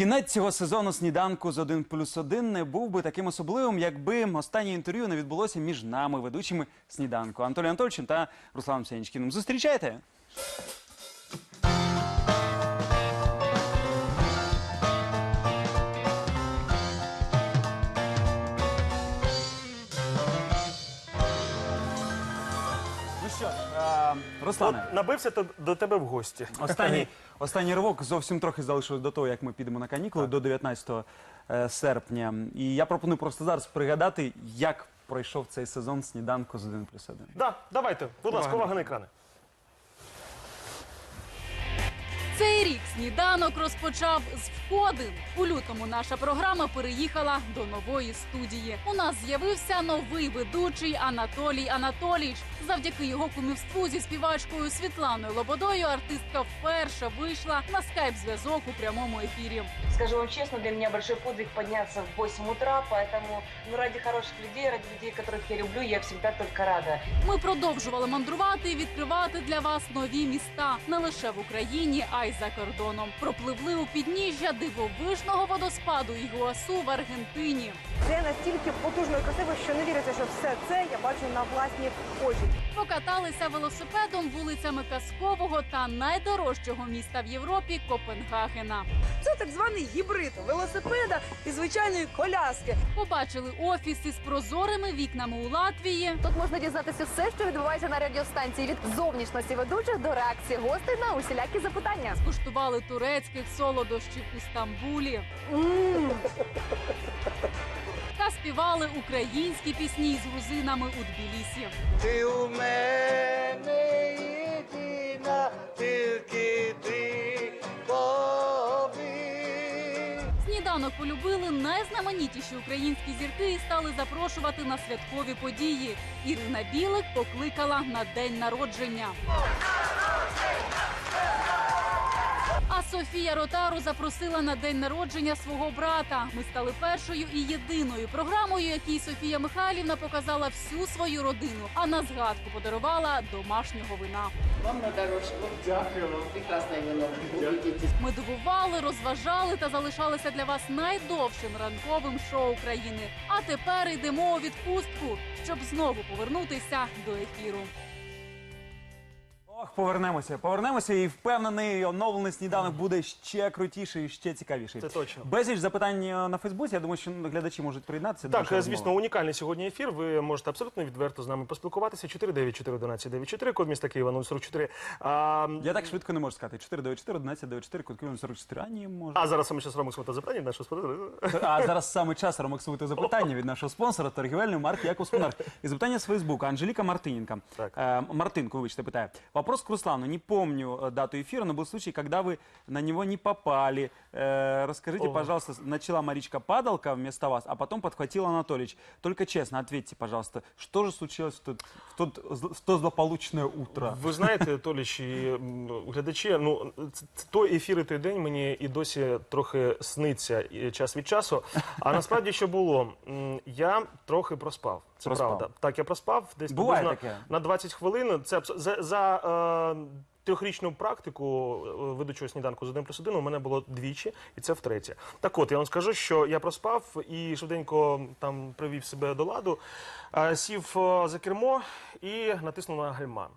Кінець цього сезону сніданку з 1 плюс 1 не був би таким особливим, якби останнє інтерв'ю не відбулося між нами, ведучими сніданку Анатолієм Анатольовичем та Русланом Сянічкіним. Зустрічайте! Е, Руслане, От набився то- до тебе в гості. Останній, останній ривок зовсім трохи залишилось до того, як ми підемо на канікули до 19 е, серпня. І я пропоную просто зараз пригадати, як пройшов цей сезон сніданку з 1 плюс 1. Да, давайте, будь ласка, увага на екрани. Цей рік сніданок розпочав з входин. У лютому наша програма переїхала до нової студії. У нас з'явився новий ведучий Анатолій Анатолійович. Завдяки його кумівству зі співачкою Світланою Лободою артистка вперше вийшла на скайп-зв'язок у прямому ефірі. Скажу вам честно, для меня большой подвиг подняться в 8 утра, поэтому ну, ради хороших людей, ради людей, которых я люблю, я всегда только рада. Ми продовжували мандрувати і відкривати для вас нові міста не лише в Україні, а й за кордоном. Пропливли у підніжжя дивовижного водоспаду Ігуасу в Аргентині. Це настільки потужно і красиво, що не віриться, що все це я бачу на власні очі. Покаталися велосипедом вулицями казкового та найдорожчого міста в Європі Копенгагена. Це так званий гібрид велосипеда і звичайної коляски. Побачили офіси з прозорими вікнами у Латвії. Тут можна дізнатися все, що відбувається на радіостанції від зовнішності ведучих до реакції гостей на усілякі запитання. Скуштували турецьких солодощів у Стамбулі. Та співали українські пісні з грузинами у Тбілісі. Ти у мене єдина, тільки ти. Сніданок полюбили найзнаменітіші українські зірки і стали запрошувати на святкові події. Ірина Білик покликала на день народження. Софія Ротару запросила на день народження свого брата. Ми стали першою і єдиною програмою, якій Софія Михайлівна показала всю свою родину, а на згадку подарувала домашнього вина. Вам на дорожку. Дякую вам. Прекрасное вино. Ми дивували, розважали та залишалися для вас найдовшим ранковим шоу країни. А тепер йдемо у відпустку, щоб знову повернутися до ефіру. Ох, повернемося, повернемося і впевнений, оновлений сніданок буде ще крутіший і ще цікавіший. Це точно. Безліч запитань е, на Фейсбуці. Я думаю, що глядачі можуть приєднатися. до Так, нашої е, звісно, розмови. унікальний сьогодні ефір. Ви можете абсолютно відверто з нами поспілкуватися. 494-1194, код міста Києва 044. А, Я так швидко не можу сказати. 494, 1194, код Києва 44. А ні, може. а зараз ми ще робимо свого запитання від нашого спонсора. А зараз саме час ремаксувати запитання від нашого спонсора торгівельної марки Якус Монарх. І запитання з Фейсбука. Анжеліка Мартиненко. Так. Э, Мартынко, выбачьте, питаю. Вопрос к Руслану. Не помню э, дату эфира, но был случай, когда вы на него не попали. Э, расскажите, Ого. пожалуйста, начала Маричка Падалка вместо вас, а потом подхватил Анатольевич. Только честно ответьте, пожалуйста, что же случилось в, тот, в, тот, зл- в то злополучное утро? Ви знаєте, Толіч і м, глядачі, ну ц- ц- той ефір і той день мені і досі трохи сниться і час від часу. А насправді що було? М, Я трохи проспав. Це Проспав. правда. Так, я проспав десь Буває приблизно таке. на 20 хвилин. Це абс- за, за е, трьохрічну практику е, ведучого сніданку з 1 плюс 1 у мене було двічі, і це втретє. Так от, я вам скажу, що я проспав і швиденько там привів себе до ладу, е, сів е, за кермо і натиснув на гальма.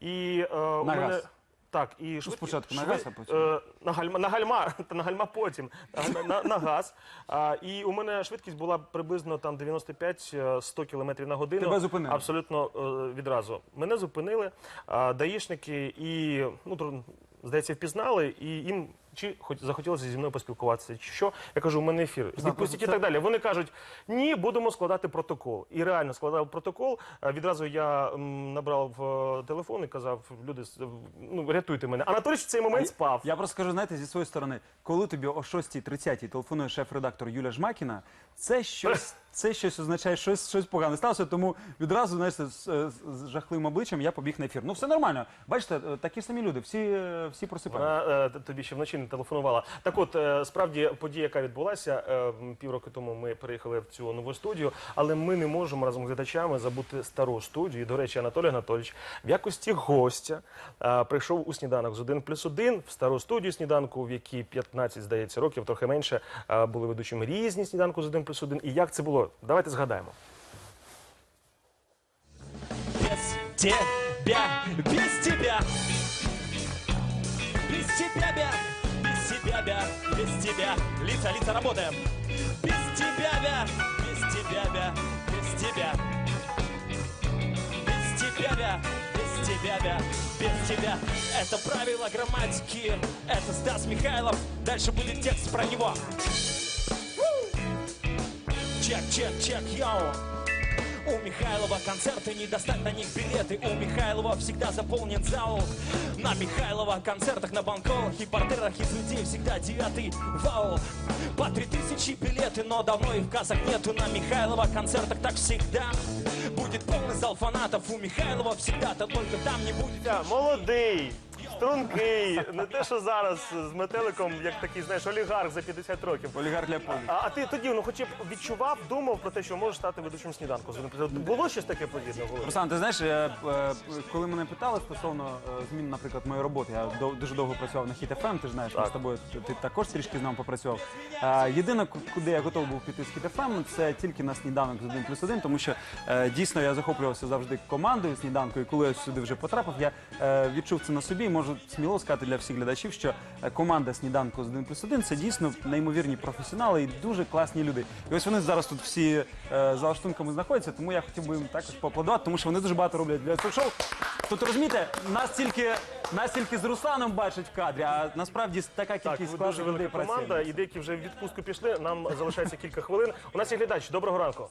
І е, у На мене. газ. Так, і швид... спочатку на газ, а потім? е, на гальма, на гальма, та на гальма потім, на, на, на газ. А, і у мене швидкість була приблизно там 95-100 км на годину. Тебе зупинили? Абсолютно е, відразу. Мене зупинили а, даїшники і, ну, тру- здається, впізнали, і їм чи хоч захотілося зі мною поспілкуватися, чи що. Я кажу, у мене ефір. Відпустіть і так далі. Вони кажуть, ні, будемо складати протокол. І реально складав протокол. Відразу я м, набрав е, телефон і казав, люди, с- ну, рятуйте мене. Анатолій в цей момент спав. Я просто скажу, знаєте, зі своєї сторони, коли тобі о 6.30 телефонує шеф-редактор Юля Жмакіна, це щось, це щось означає, щось, щось погане сталося. Тому відразу знаєш, з, з, з жахливим обличчям я побіг на ефір. Ну все нормально. Бачите, е, такі самі люди, всі, е, всі просипають. Вона е, тобі ще вночі не телефонувала. Так от, справді, подія, яка відбулася півроку тому, ми переїхали в цю нову студію, але ми не можемо разом з глядачами забути стару студію. І, До речі, Анатолій Анатолійович в якості гостя прийшов у сніданок з 1 плюс 1 в стару студію сніданку, в якій 15, здається, років, трохи менше, були ведучими різні сніданку з 1 плюс 1. І як це було? Давайте згадаємо. без тебя, без тебя. Без тебя, бя, без тебя, бя, без тебя. Лица, лица, работаем. Без тебя, бя, без тебя, бя, без тебя. Без тебя, бя, без тебя, бя, без тебя. Это правило грамматики, это Стас Михайлов. Дальше будет текст про него. Чек, чек, чек, йоу. У Михайлова концерты, не достать на них билеты. У Михайлова всегда заполнен зал. На Михайлова концертах, на банковых и портерах Из людей всегда девятый вал. По три тысячи билеты, но давно их в кассах нету. На Михайлова концертах так всегда Будет полный зал фанатов. У Михайлова всегда-то только там не будет. Я молодий, стрункий, не те, що зараз з метеликом, як такий, знаєш, олігарх за 50 років. Олігарх Ляполі. А, а ти тоді ну хоча б відчував, думав про те, що можеш стати ведучим сніданку. Було щось таке подібне в голові? Руслан, ти знаєш, е, е, коли мене питали стосовно е, змін, наприклад, моєї роботи, я дов- дуже довго працював на Hit FM, ти ж знаєш, ми з тобою ти, ти також трішки з нами попрацював. Е, Єдине, ку- куди я готовий був піти з Hit FM, це тільки на сніданок з 1 плюс 1, тому що е, дійсно я захоплювався завжди командою сніданку, і коли я сюди вже потрапив, я е, відчув це на собі і можу сміло сказати для всіх глядачів, що е, команда сніданку з 1 плюс 1 це дійсно неймовірні професіонали і дуже класні люди. І ось вони зараз тут всі е, за лаштунками знаходяться, тому я хотів би їм також поаплодувати, тому що вони дуже багато роблять для цього шоу. Тут розумієте, нас тільки, нас тільки з Русланом бачать в кадрі, а насправді така Так, кількість ви дуже класних людей велика команда, і деякі вже в відпустку пішли. Нам залишається кілька хвилин. У нас є глядач. Доброго ранку.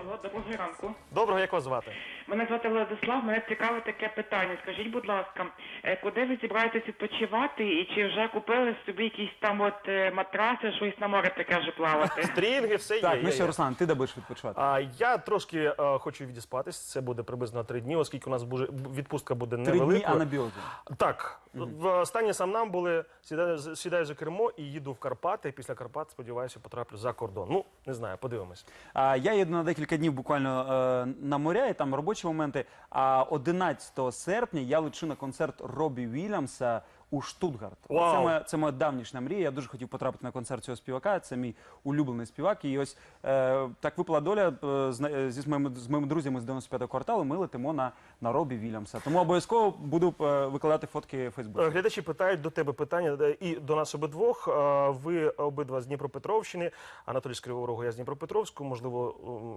Алло, доброго ранку. Доброго, як вас звати? Мене звати Владислав. Мене цікаве таке питання. Скажіть, будь ласка, е, куди ви зібраєтесь відпочивати і чи вже купили собі якісь там от е, матраси, щось на море таке вже плавати? Стрінги, все є. Так, ну є. що, Руслан, ти де будеш відпочивати? А я трошки е, хочу відіспатись. Це буде приблизно три дні, оскільки у нас буде відпустка буде Три невеликою. дні, а на біозі. Так, в останнє сам нам були сідаю, з- сідаю за кермо і їду в Карпати. І після Карпат, сподіваюся, потраплю за кордон. Ну, не знаю, подивимось. А, Я їду на декілька днів буквально е, на моря, і там робочі моменти. А 11 серпня я лечу на концерт Робі Вільямса у Штутгарт. Вау! Це моя, це моя давнішня мрія. Я дуже хотів потрапити на концерт цього співака. Це мій улюблений співак. І ось е, так випала доля е, з, е, зі з моїми, з моїми друзями з 95-го кварталу. Ми летимо на, на Робі Вільямса. Тому обов'язково буду е, викладати фотки в Фейсбук. Е, Глядачі питають до тебе питання е, і до нас обидвох. Е, Ви обидва з Дніпропетровщини. Анатолій з Кривого Рогу, я з Дніпропетровську. Можливо,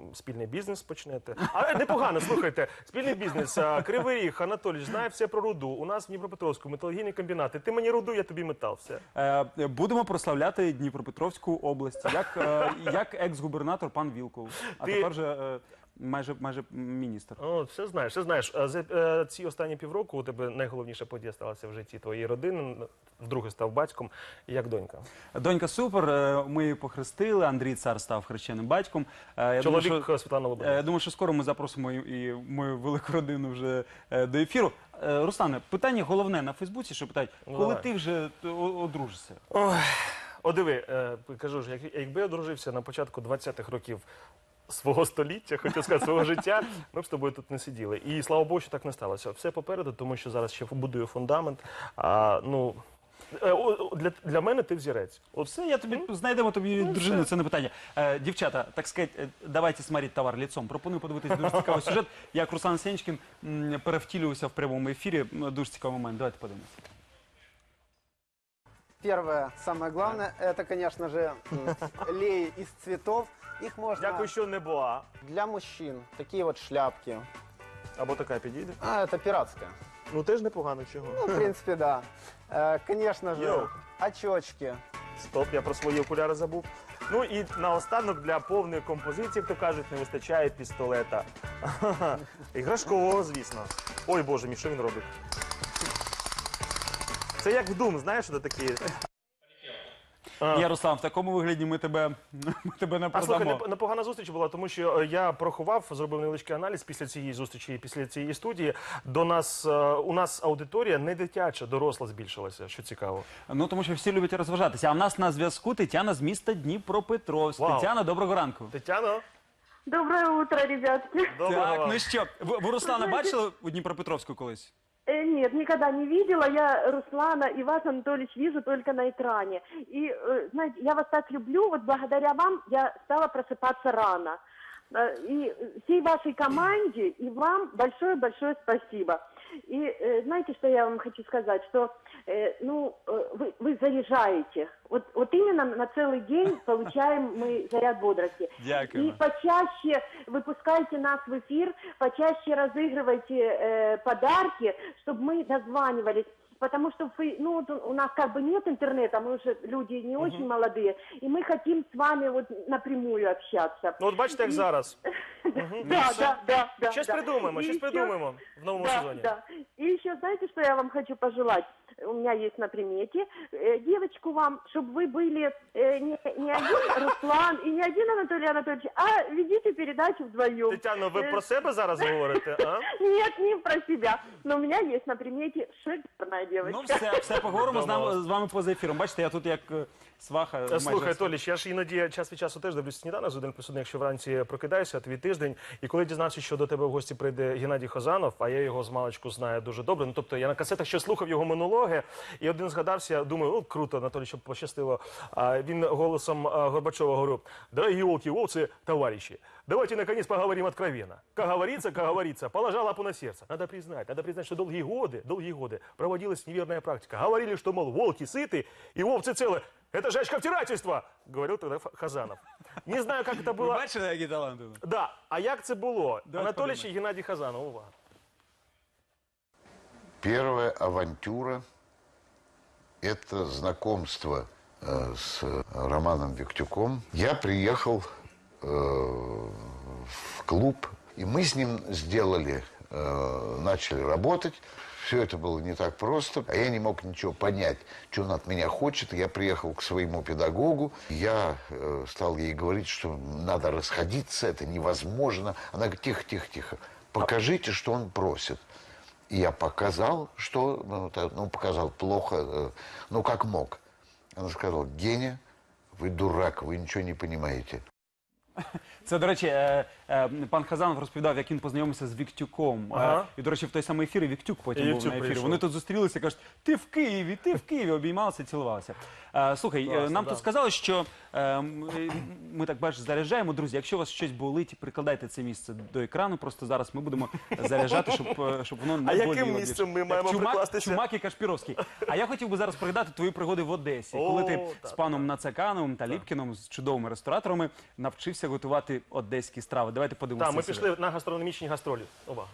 м, спільний бізнес почнете. А непогано, слухайте. Спільний бізнес. Е, Кривий Ріг, Анатолій знає все про руду. У нас в Дніпропетровську металургійні комбінати. Ти мені руду, я тобі метал. Все. Е, Будемо прославляти Дніпропетровську область, як, е, як екс-губернатор пан Вілков, а Ти- тепер же е, майже, майже міністр. О, все знаєш, все знаєш. Е, За е, ці останні півроку у тебе найголовніша подія сталася в житті твоєї родини. Вдруге став батьком. Як донька? Донька супер. е, Ми її похрестили. Андрій цар став хрещеним батьком. Е, Я Чоловік думаю, що, Світлана е, я думаю, що скоро ми запросимо і, і мою велику родину вже е, до ефіру. Е, Руслане, питання головне на Фейсбуці, що питають, Ну, коли давай. ти вже е, о- одружишся? Ой, о, диви, е, кажу ж, як, якби я одружився на початку 20-х років свого століття, хотів сказати, свого життя, ми б з тобою тут не сиділи. І слава Богу, що так не сталося. Все попереду, тому що зараз ще будую фундамент. А, ну, е, о, о, для, для мене ти взірець. От Все, я тобі знайдемо тобі дружину, Ну, все. це не питання. Е, дівчата, так сказати, е, давайте смотреть товар лицом. Пропоную подивитися дуже цікавий сюжет, як Руслан Сенчкін м, перевтілювався в прямому ефірі. М, Дуже цікавий момент. Давайте подивимося. Первое, самое главное, это, конечно же, м, леи из цветов. Их можно Дякую, що не була. для мужчин. Такие вот шляпки. Або така підійде. А, это пиратская. Ну теж непогано чого. Ну, в принципе, да. Э, Конечно же, Йоу. очечки. Стоп, я про свої окуляри забув. Ну і наостанок для повної композиції, як то кажуть, не вистачає пістолета. Іграшкового, звісно. Ой Боже мій, що він робить? Це як в Doom, знаєш, що такі. А. Ні, Руслан, в такому вигляді ми тебе, ми тебе не А слухай, непогана зустріч була, тому що е, я порахував, зробив невеличкий аналіз після цієї зустрічі і після цієї студії. До нас е, у нас аудиторія не дитяча, доросла збільшилася, що цікаво. Ну тому що всі люблять розважатися. А в нас на зв'язку Тетяна з міста Дніпропетровськ. Вау. Тетяна, доброго ранку. Тетяно, Доброе утро, ребятки. доброго Так, ну що, ви, ви Руслана бачили у Дніпропетровську колись? Э, Нет, никогда не видела. Я Руслана и вас, Анатольевич, вижу только на экране. И, э, знаете, я вас так люблю. Вот благодаря вам я стала просыпаться рано. И всей вашей команде и вам большое-большое спасибо. И э, знаете, что я вам хочу сказать? Что э, ну, э, вы, вы заряжаете. Вот, вот именно на целый день получаем мы заряд бодрости. Дякуємо. И почаще выпускайте нас в эфир, почаще разыгрывайте э, подарки, чтобы мы дозванивались. Потому что вы, ну, вот у нас как бы нет интернета, мы уже люди не очень молодые, и мы хотим с вами вот напрямую общаться. Ну от бачите, як зараз. Да, да, да, да. Щось да. придумаємо, И щось еще- придумаємо в новому да, сезоні. Да. И еще знаете, что я вам хочу пожелать? У меня есть на примете э, девочку вам, чтобы вы были э, не, не один Руслан и не один Анатолий Анатольевич, а ведите передачу вдвоем. Тетяно, ви Э, про себе зараз говорите? А? Нет, не про себя. Но у меня есть на примете шикарная девочка. Ну все, все поговоримо з, нами, Домовились. з вами поза ефіром. Бачите, я тут як е, сваха. майже Слухай, Толіч, я ж іноді час від часу теж дивлюсь сніданок з один плюс один, якщо вранці прокидаюся, твій тиждень. І коли дізнався, що до тебе в гості прийде Геннадій Хозанов, а я його з маличку знаю дуже добре. Ну тобто я на касетах ще слухав його монологи, і один згадався, думаю, о, круто, Анатолій, щоб пощастило. А він голосом а, Горбачова говорив: Дорогі волки, овцы, товарищи, давайте наконец поговорим откровенно. Как говорится, как говорится, положа лапу на сердце. Надо признать, надо признать, что долгие годы, долгие годы проводилась неверная практика. Говорили, что, мол, волки сыты и овцы целы. Это же очковтирательство, говорил тогда Ф- Хазанов. Не знаю, как это Ви было. бачили, які таланти? Да, а як це було? Давайте Анатолійович і подумаємо. Геннадій Хазанов, увага. Первая авантюра – это знакомство э, с Романом Виктюком. Я приехал э, в клуб, и мы с ним сделали, э, начали работать. все это было не так просто, а я не мог ничего понять, что он от меня хочет. Я приехал к своему педагогу, я э, стал ей говорить, что надо расходиться, это невозможно. Она говорит, тихо, тихо, тихо, покажите, что он просит. И я показал, что, ну, та- ну, показал плохо, э, ну, как мог. Она сказала, Геня, вы дурак, вы ничего не понимаете. Це, до речі, е, е, пан Хазанов розповідав, як він познайомився з Віктюком. Е, Ага. І, до речі, в той самий ефір і Віктюк потім І був Віктюк на ефірі. прийшов. Вони тут зустрілися, кажуть, ти в Києві, ти в Києві, обіймалися, цілувалися. Е, слухай, е, Класно, нам да. тут сказали, що е, м, е, ми так бачиш, заряджаємо. Друзі, якщо у вас щось болить, прикладайте це місце до екрану. Просто зараз ми будемо заряджати, щоб, е, щоб воно не А яким боліло місцем ми маємо чумак, прикластися? Чумак і Кашпіровський. А я хотів би зараз пригадати твої пригоди в Одесі, коли ти О, з так, паном Нацакановим та Ліпкіном, з чудовими рестораторами, навчився готувати одеські страви. Давайте подивимося. Так, ми цей пішли на гастрономічні гастролі. Увага.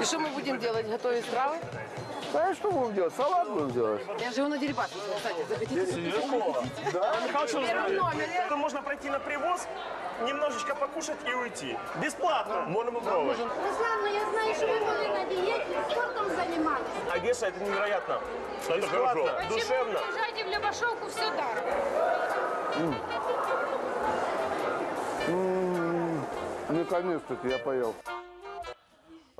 И что мы будем делать? Готовить стравы? А что будем делать? Салат будем делать. Я живу на Дерибасовке, кстати. Захотите? Михайлович, Первый номер. Там можно пройти на привоз, немножечко покушать и уйти. Бесплатно. Можно попробовать. Руслан, ну я знаю, что вы были на диете, спортом занимались. Одесса это невероятно. Бесплатно, душевно. приезжаете в Любашовку, все даром? Наконец-таки я поел.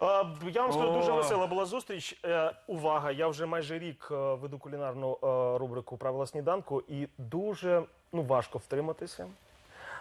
А, Я вам скажу, дуже О. весела була зустріч. Е, увага, я вже майже рік е, веду кулінарну е, рубрику Правила сніданку і дуже ну, важко втриматися.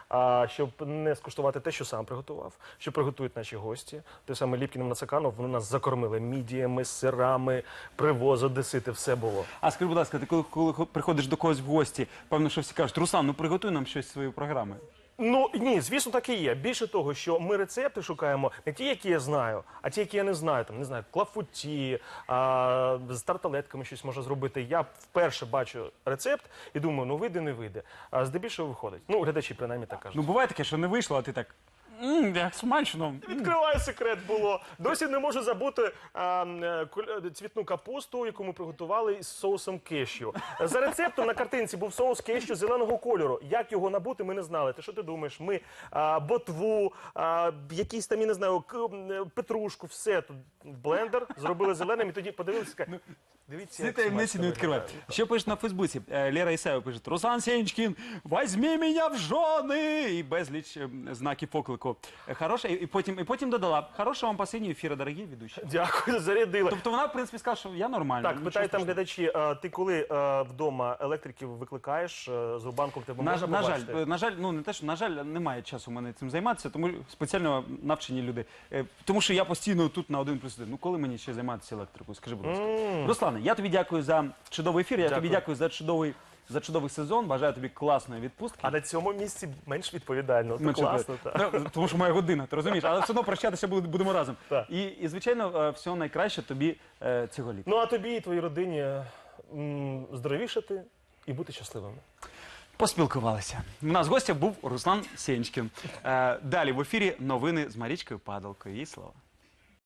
А, щоб не скуштувати те, що сам приготував, що приготують наші гості. Той самий Ліпкінов Нацаканов, вони нас закормили мідіями, сирами, привоз, одесити, все було. А скажи, будь ласка, ти коли, коли хо- приходиш до когось в гості, певно, що всі кажуть, Руслан, ну приготуй нам щось з своєї програми. Ну ні, звісно, так і є. Більше того, що ми рецепти шукаємо не ті, які я знаю, а ті, які я не знаю. Там не знаю, клафуті, а, з тарталетками щось може зробити. Я вперше бачу рецепт і думаю, ну вийде, не вийде. А здебільшого виходить. Ну, глядачі принаймні так кажуть. Ну буває таке, що не вийшло, а ти так. Мм, як смачно. Відкриваю секрет було. Досі не можу забути а, м, е, куль- е, цвітну капусту, яку ми приготували із соусом кешю. За рецептом на картинці був соус кешю зеленого кольору. Як його набути, ми не знали. Ти що ти думаєш? Ми а, ботву, а, якісь там, я не знаю, к- м, е, петрушку, все тут в блендер, зробили зеленим і тоді подивилися. така, Дивіться, Ці як таємниці смачно не відкривай. виглядає. Що пише на Фейсбуці? Е, Лера Ісаєва пише: Руслан Сенчкін, возьми мене в жони! І безліч е, знаків поклику. Е, Хороша, і потім, і потім додала: хорошого вам посінню ефіру, дорогі ведучі. Дякую, зарядили. Тобто вона, в принципі, сказала, що я нормально. Так, питають там глядачі, а ти коли е, вдома електриків викликаєш е, з рубанком, тебе На, можна на жаль, побачити? е, на жаль, ну не те, що на жаль, немає часу у мене цим займатися, тому спеціально навчені люди. Е, Тому що я постійно тут на один плюс один. Ну коли мені ще займатися електрикою? Скажи, будь ласка. Руслане, я тобі дякую за чудовий ефір. Я тобі Дякую. дякую за чудовий за чудовий сезон. Бажаю тобі класної відпустки. А на цьому місці менш відповідально. Менше Класно, про- так. Ну, тому що моя година, ти розумієш, але все одно прощатися буд- будемо разом. Так. І, і звичайно, е, всього найкраще тобі е, цього літа. Ну а тобі і твоїй родині м, здоровішати і бути щасливими. Поспілкувалися. У нас гостя був Руслан Сенчкін. Е, далі в ефірі новини з Марічкою Падалкою. Їй слово.